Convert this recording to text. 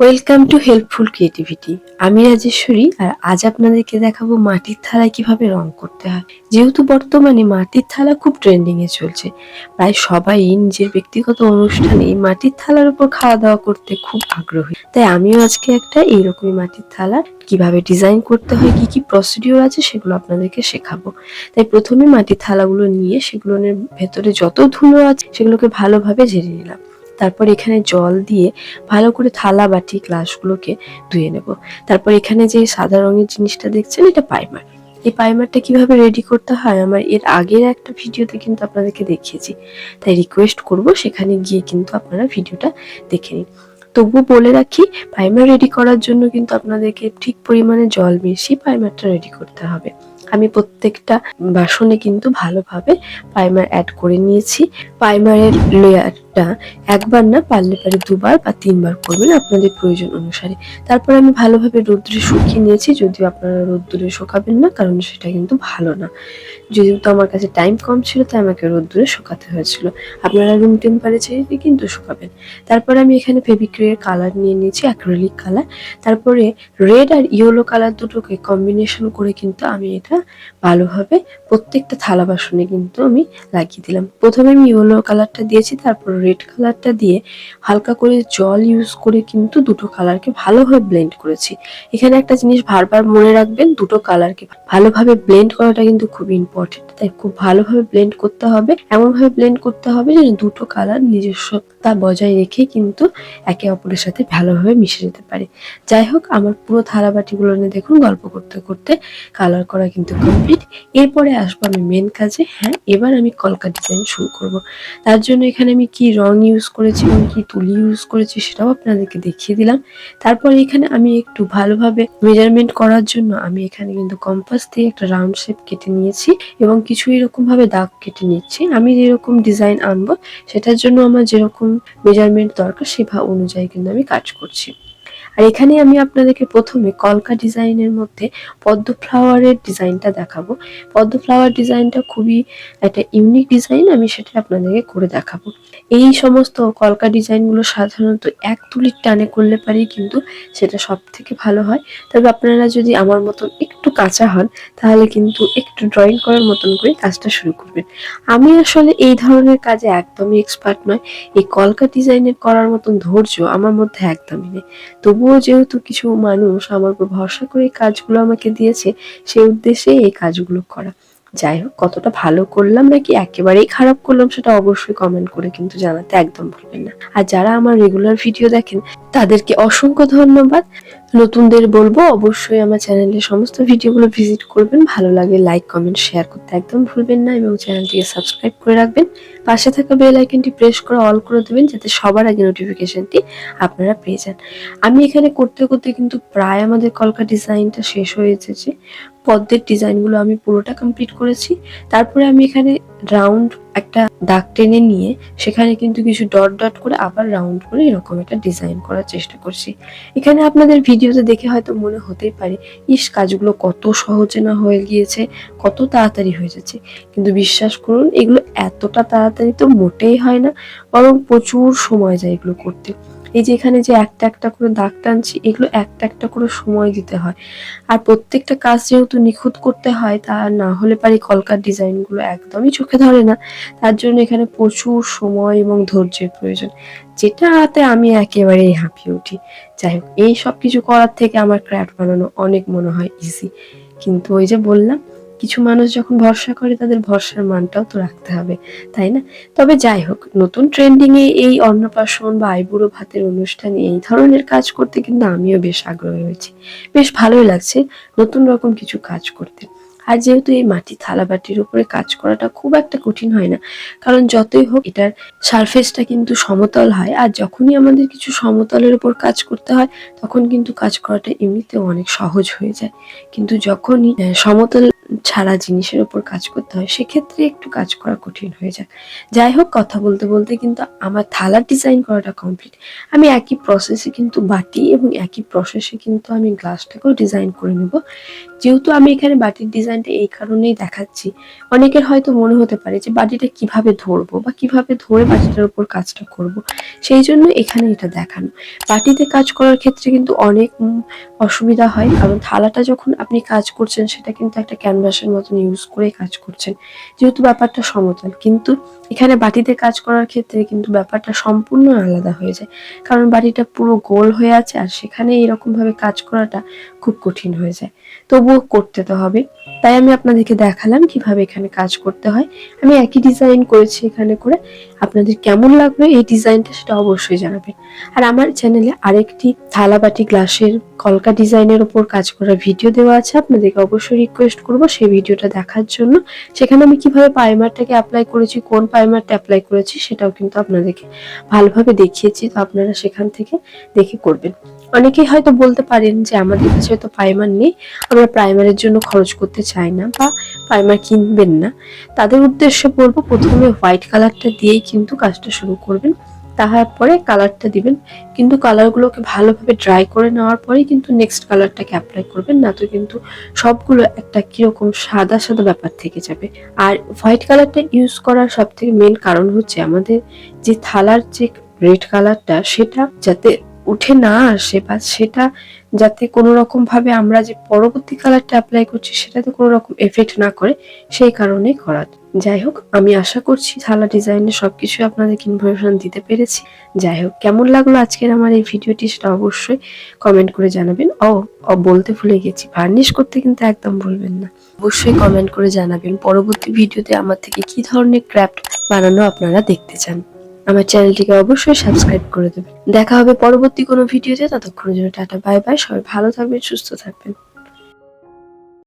Welcome to helpful creativity আমি রাজেশ্বরী, আর আজ আপনাদেরকে দেখাবো মাটির থালায় কীভাবে রং করতে হয়। যেহেতু বর্তমানে মাটির থালা খুব ট্রেন্ডিং এ চলছে, প্রায় সবাই নিজের ব্যক্তিগত অনুষ্ঠানে এই মাটির থালার উপর খাওয়া দাওয়া করতে খুব আগ্রহী। তাই আমিও আজকে একটা এইরকমই মাটির থালা কীভাবে ডিজাইন করতে হয়, কি কি প্রসিডিওর আছে সেগুলো আপনাদেরকে শেখাবো। তাই প্রথমে মাটির থালাগুলো নিয়ে সেগুলোর ভেতরে যত ধুলো আছে সেগুলোকে ভালোভাবে ঝেড়ে নিলাম। তারপর এখানে জল দিয়ে ভালো করে থালা বাটি গ্লাসগুলোকে ধুয়ে নেব। তারপর এখানে যে সাদা রঙের জিনিসটা দেখছেন, এটা পাইমার। এই পাইমারটা কীভাবে রেডি করতে হয়? আমার এর আগের একটা ভিডিওতে কিন্তু আপনাদেরকে দেখিয়েছি। তাই রিকোয়েস্ট করব সেখানে গিয়ে কিন্তু আপনারা ভিডিওটা দেখে নিন। তবু বলে রাখি, পাইমার রেডি করার জন্য কিন্তু আপনাদেরকে ঠিক পরিমাণে জল মিশিয়ে পাইমারটা রেডি করতে হবে। আমি প্রত্যেকটা বাসনে কিন্তু ভালোভাবে পাইমার অ্যাড করে নিয়েছি। পাইমারের লেয়ারটা একবার না পারলে পারে দুবার বা তিনবার করবেন আপনাদের প্রয়োজন অনুসারে। তারপর আমি ভালোভাবে রোদ্দুরে শুকিয়ে নিয়েছি, যদিও আপনারা রোদ্দুরে শুকাবেন না, কারণ সেটা কিন্তু ভালো না। যেহেতু আমার কাছে টাইম কম ছিল, তাই আমাকে রোদ্দুরে শুকাতে হয়েছিল। আপনারা রুম টেম্পারেচারে কিন্তু শুকাবেন। তারপর আমি এখানে ফেবিক্রিয়ের কালার নিয়ে নিয়েছি অ্যাক্রিলিক কালার তারপরে রেড আর ইয়েলো কালার দুটোকে কম্বিনেশন করে কিন্তু আমি এটা ভালোভাবে প্রত্যেকটা থালা বাসনে কিন্তু আমি লাগিয়ে দিলাম। প্রথমে আমি ইয়েলো কালারটা দিয়েছি, তারপর রেড কালারটা দিয়ে হালকা করে জল ইউজ করে কিন্তু দুটো কালারকে ভালোভাবে ব্লেন্ড করেছি। এখানে একটা জিনিস বারবার মনে রাখবেন, দুটো কালারকে ভালোভাবে ব্লেন্ড করাটা কিন্তু খুব ইম্পর্টেন্ট তাই খুব ভালোভাবে ব্লেন্ড করতে হবে। এমনভাবে ব্লেন্ড করতে হবে যেন দুটো কালার নিজস্বতা বজায় রেখে কিন্তু একে অপরের সাথে ভালোভাবে মিশে যেতে পারে। যাই হোক, আমার পুরো থালাবাটিগুলো নিয়ে দেখুন গল্প করতে করতে কালার করা কিন্তু কমপ্লিট এরপরে আসব আমি মেন কাজে। হ্যাঁ এবার আমি কলকা ডিজাইন শুরু করব। তার জন্য এখানে আমি কি রং ইউজ করেছি এবং কি তুলি ইউজ করেছি সেটাও আপনাদেরকে দেখিয়ে দিলাম। তারপর এখানে আমি একটু ভালোভাবে মেজারমেন্ট করার জন্য আমি এখানে কিন্তু কম্পাস দিয়ে একটা রাউন্ড শেপ কেটে নিয়েছি এবং কিছু এরকম ভাবে দাগ কেটে নিচ্ছি। আমি যেরকম ডিজাইন আনব, সেটার জন্য আমার যেরকম মেজারমেন্ট দরকার সেভাবে অনুযায়ী কিন্তু আমি কাজ করছি। আর এখানে আমি আপনাদেরকে প্রথমে কলকা ডিজাইনের মধ্যে পদ্ম ফ্লাওয়ারের ডিজাইনটা দেখাবো। পদ্ম ফ্লাওয়ার ডিজাইনটা খুবই একটা ইউনিক ডিজাইন, আমি সেটা আপনাদেরকে করে দেখাবো। এই সমস্ত কলকা ডিজাইনগুলো সাধারণত এক তুলির টানে করলে পারেই কিন্তু সেটা সব থেকে ভালো হয়। তবে আপনারা যদি আমার মতন একটু কাঁচা হন, তাহলে কিন্তু একটু ড্রয়িং করার মতন করে কাজটা শুরু করবেন। আমি আসলে এই ধরনের কাজে একদমই এক্সপার্ট নয় এই কলকা ডিজাইনের করার মতন ধৈর্য আমার মধ্যে একদমই নেই। তবুও যেহেতু কিছু মানুষ আমার উপর ভরসা করে এই কাজগুলো আমাকে দিয়েছে সেই উদ্দেশ্যে এই কাজগুলো করা। যাই হোক, কতটা ভালো করলাম নাকি একেবারেই খারাপ করলাম সেটা অবশ্যই কমেন্ট করে কিন্তু জানাতে একদম ভুলবেন না। আর যারা আমার রেগুলার ভিডিও দেখেন, তাদেরকে অসংখ্য ধন্যবাদ। নতুনদের বলব, অবশ্যই আমার চ্যানেলের সমস্ত ভিডিওগুলো ভিজিট করবেন। ভালো লাগে লাইক কমেন্ট শেয়ার করতে একদম ভুলবেন না এবং চ্যানেলটিকে সাবস্ক্রাইব করে রাখবেন। পাশে থাকা বেল আইকনটি প্রেস করে অল করে দেবেন যাতে সবার আগে নোটিফিকেশনটি আপনারা পেয়ে যান। আমি এখানে করতে করতে কিন্তু প্রায় আমাদের কলকা ডিজাইনটা শেষ হয়ে এসেছে। পদ্মের ডিজাইনগুলো আমি পুরোটা কমপ্লিট করেছি। তারপরে আমি এখানে রাউন্ড একটা দাগ টেনে নিয়ে সেখানে কিন্তু কিছু ডট ডট করে আবার রাউন্ড করে এরকম একটা ডিজাইন করার চেষ্টা করছি। এখানে আপনাদের ভিডিওতে দেখে হয়তো মনে হতেই পারে, ইস, কাজগুলো কত সহজে না হয়ে গিয়েছে, কত তাড়াতাড়ি হয়ে যাচ্ছে। কিন্তু বিশ্বাস করুন, এগুলো এতটা তাড়াতাড়ি তো মোটেই হয় না, বরং প্রচুর সময় যায় এগুলো করতে। এই যে এখানে যে একটা একটা করে দাগ টানছি, এগুলো একটা একটা করে সময় দিতে হয়। আর প্রত্যেকটা কাজ যেহেতু নিখুঁত করতে হয়, তা না হলে পারি কলকার ডিজাইনগুলো একদমই চোখে ধরে না। তার জন্য এখানে প্রচুর সময় এবং ধৈর্যের প্রয়োজন। যেটা হাতে আমি একেবারেই হাঁপিয়ে উঠি। যাই হোক, এই সব কিছু করার থেকে আমার ক্র্যাফট বানানো অনেক মনে হয় ইজি কিন্তু ওই যে বললাম কিছু মানুষ যখন ভরসা করে, তাদের ভরসার মানটাও তো রাখতে হবে, তাই না? তবে যাই হোক, নতুন ট্রেন্ডিং এ এই অন্নপ্রাশন বা আইবুড়ো ভাতের অনুষ্ঠানে এই ধরনের কাজ করতে কিন্তু আমিও বেশ আগ্রহী হয়েছি। বেশ ভালোই লাগছে নতুন রকম কিছু কাজ করতে। আর যেহেতু এই মাটি থালা বাটির উপরে কাজ করাটা খুব একটা কঠিন হয় না, কারণ যতই হোক এটার সারফেসটা কিন্তু সমতল হয় আর যখনই আমাদের কিছু সমতলের উপর কাজ করতে হয়, তখন কিন্তু কাজ করাটা এমনিতেও অনেক সহজ হয়ে যায়। কিন্তু যখনই সমতল ছাড়া জিনিসের উপর কাজ করতে হয়, সেক্ষেত্রে একটু কাজ করা কঠিন হয়ে যায়। যাই হোক, কথা বলতে বলতে কিন্তু আমার থালার ডিজাইন করাটা কমপ্লিট আমি একই প্রসেসে কিন্তু বাটি এবং একই প্রসেসে কিন্তু আমি গ্লাসটাকেও ডিজাইন করে নেব। যেহেতু আমি এখানে বাটির ডিজাইন ডিজাইনটা এই কারণেই দেখাচ্ছি। অনেকের হয়তো মনে হতে পারে যে বাটিটা কীভাবে ধরবো বা কীভাবে ধরে বাটিটার উপর কাজটা করব। সেই জন্য এখানে এটা দেখানো। বাটিতে কাজ করার ক্ষেত্রে কিন্তু অনেক অসুবিধা হয়। কারণ থালাটা যখন আপনি কাজ করছেন, সেটা কিন্তু একটা ক্যানভাসের মতন ইউজ করে কাজ করছেন। যেহেতু ব্যাপারটা সমতল। কিন্তু এখানে বাটিতে কাজ করার ক্ষেত্রে কিন্তু ব্যাপারটা সম্পূর্ণ আলাদা হয়ে যায়। কারণ বাটিটা পুরো গোল হয়ে আছে আর সেখানে এরকম ভাবে কাজ করাটা খুব কঠিন হয়ে যায়। তবুও করতে তো হবে। তাই আমি আপনাদেরকে দেখালাম কীভাবে এখানে কাজ করতে হয়। আমি একই ডিজাইন করেছি এখানে করে। আপনাদের কেমন লাগল এই ডিজাইনটা সেটা অবশ্যই জানাবেন। আর আমার চ্যানেলে আরেকটি থালাবাটি গ্লাসের কলকা ডিজাইনের ওপর কাজ করার ভিডিও দেওয়া আছে। আপনাদেরকে অবশ্যই রিকোয়েস্ট করব সেই ভিডিওটা দেখার জন্য। সেখানে আমি কীভাবে প্রাইমারটাকে অ্যাপ্লাই করেছি, কোন প্রাইমারটা অ্যাপ্লাই করেছি সেটাও কিন্তু আপনাদেরকে ভালোভাবে দেখিয়েছি। তো আপনারা সেখান থেকে দেখে করবেন। অনেকেই হয়তো বলতে পারেন যে আমাদের কাছে হয়তো প্রাইমার নেই, আমরা প্রাইমারের জন্য খরচ করতে চাই না বা প্রাইমার কিনবেন না। তাদের উদ্দেশ্যে বলব প্রথমে হোয়াইট কালারটা দিয়েই কিন্তু কাজটা শুরু করবেন। তারপরে কালারটা দিবেন। কিন্তু কালারগুলোকে ভালোভাবে ড্রাই করে নেওয়ার পরেই কিন্তু নেক্সট কালারটাকে অ্যাপ্লাই করবেন। না তো কিন্তু সবগুলো একটা কীরকম সাদা সাদা ব্যাপার থেকে যাবে। আর হোয়াইট কালারটা ইউজ করার সব থেকে মেন কারণ হচ্ছে আমাদের যে থালার যে রেড কালারটা সেটা যাতে উঠে না আসে বা সেটা যাতে কোনো রকম ভাবে আমরা যে পরবর্তী কালারটা অ্যাপ্লাই করছি সেটাতে কোনো রকম এফেক্ট না করে, সেই কারণে করা যাই হোক, আমি আশা করছি থালা ডিজাইনের সবকিছু আপনাদেরকে ইনফরমেশন দিতে পেরেছি। যাই হোক, কেমন লাগল আজকের আমার এই ভিডিওটি সেটা অবশ্যই কমেন্ট করে জানাবেন। ও বলতে ভুলে গেছি ভার্নিশ করতে কিন্তু একদম ভুলবেন না। অবশ্যই কমেন্ট করে জানাবেন পরবর্তী ভিডিওতে আমার থেকে কি ধরনের ক্রাফট বানানো আপনারা দেখতে চান। আমার চ্যানেলটিকে অবশ্যই সাবস্ক্রাইব করে দেবেন। দেখা হবে পরবর্তী কোনো ভিডিওতে, ততক্ষণের জন্য টাটা, বাই বাই, সবাই ভালো থাকবেন, সুস্থ থাকবেন।